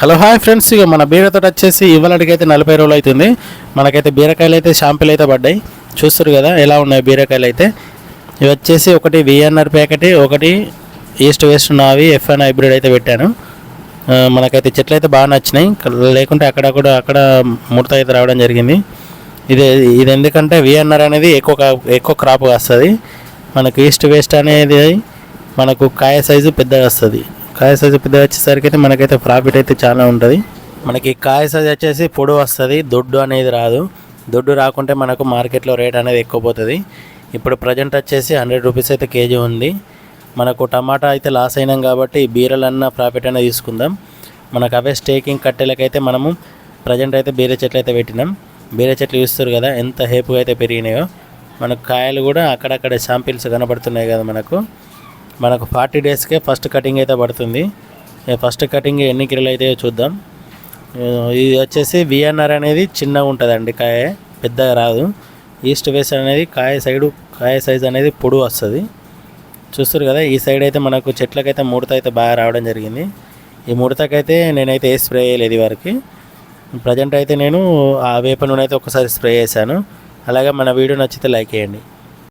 Hello hi friends. ఇక మన బీరతో వచ్చేసి ఇవాళకైతే నలభై రోజులు అవుతుంది. మనకైతే బీరకాయలు అయితే షాంపులు అయితే పడ్డాయి. చూస్తారు కదా ఎలా ఉన్నాయి బీరకాయలు అయితే ఇవి వచ్చేసి ఒకటి విఎన్ఆర్ ప్యాకెట్ ఒకటి ఈస్ట్ వెస్ట్ నావి ఎఫ్ఎన్ హైబ్రిడ్ అయితే పెట్టాను. మనకైతే చెట్లు అయితే బాగా నచ్చినాయి. లేకుంటే అక్కడ కూడా అక్కడ ముడత అయితే రావడం జరిగింది. ఇది ఇది ఎందుకంటే విఎన్ఆర్ అనేది ఎక్కువ ఎక్కువ క్రాప్ వస్తుంది మనకు ఈస్ట్ వేస్ట్ అనేది మనకు కాయ సైజు పెద్దగా వస్తుంది. కాయ సైజు పెద్ద వచ్చేసరికి అయితే మనకైతే ప్రాఫిట్ అయితే చాలా ఉంటుంది. మనకి కాయ సైజు వచ్చేసి పొడి వస్తుంది దొడ్డు అనేది రాదు. దొడ్డు రాకుంటే మనకు మార్కెట్లో రేట్ అనేది ఎక్కువ పోతుంది. ఇప్పుడు ప్రజెంట్ వచ్చేసి హండ్రెడ్ రూపీస్ అయితే కేజీ ఉంది. మనకు టమాటా అయితే లాస్ అయినాం కాబట్టి బీరలన్న ప్రాఫిట్ అనేది తీసుకుందాం. మనకు అవే స్టేకింగ్ కట్టెలకైతే మనము ప్రజెంట్ అయితే బీర చెట్లు అయితే పెట్టినాం. బీర చెట్లు చూస్తారు కదా ఎంత హేపుగా అయితే పెరిగినాయో. మనకు కాయలు కూడా అక్కడక్కడ శాంపిల్స్ కనబడుతున్నాయి కదా మనకు. మనకు ఫార్టీ డేస్కే ఫస్ట్ కటింగ్ అయితే పడుతుంది. ఫస్ట్ కటింగ్ ఎన్ని కిలోలు అయితే చూద్దాం. ఇది వచ్చేసి విఎన్ఆర్ అనేది చిన్నగా ఉంటుందండి కాయ పెద్దగా రాదు. ఈస్ట్ వేస్ట్ అనేది కాయ సైడు కాయ సైజ్ అనేది పొడు వస్తుంది. చూస్తారు కదా ఈ సైడ్ అయితే మనకు చెట్లకైతే ముడత అయితే బాగా రావడం జరిగింది. ఈ ముడతకైతే నేనైతే ఏ స్ప్రే చేయలేదు ఇది వరకు ప్రజెంట్ అయితే నేను ఆ వేప నూనె అయితే ఒకసారి స్ప్రే చేశాను. అలాగే మన వీడియో నచ్చితే లైక్ చేయండి.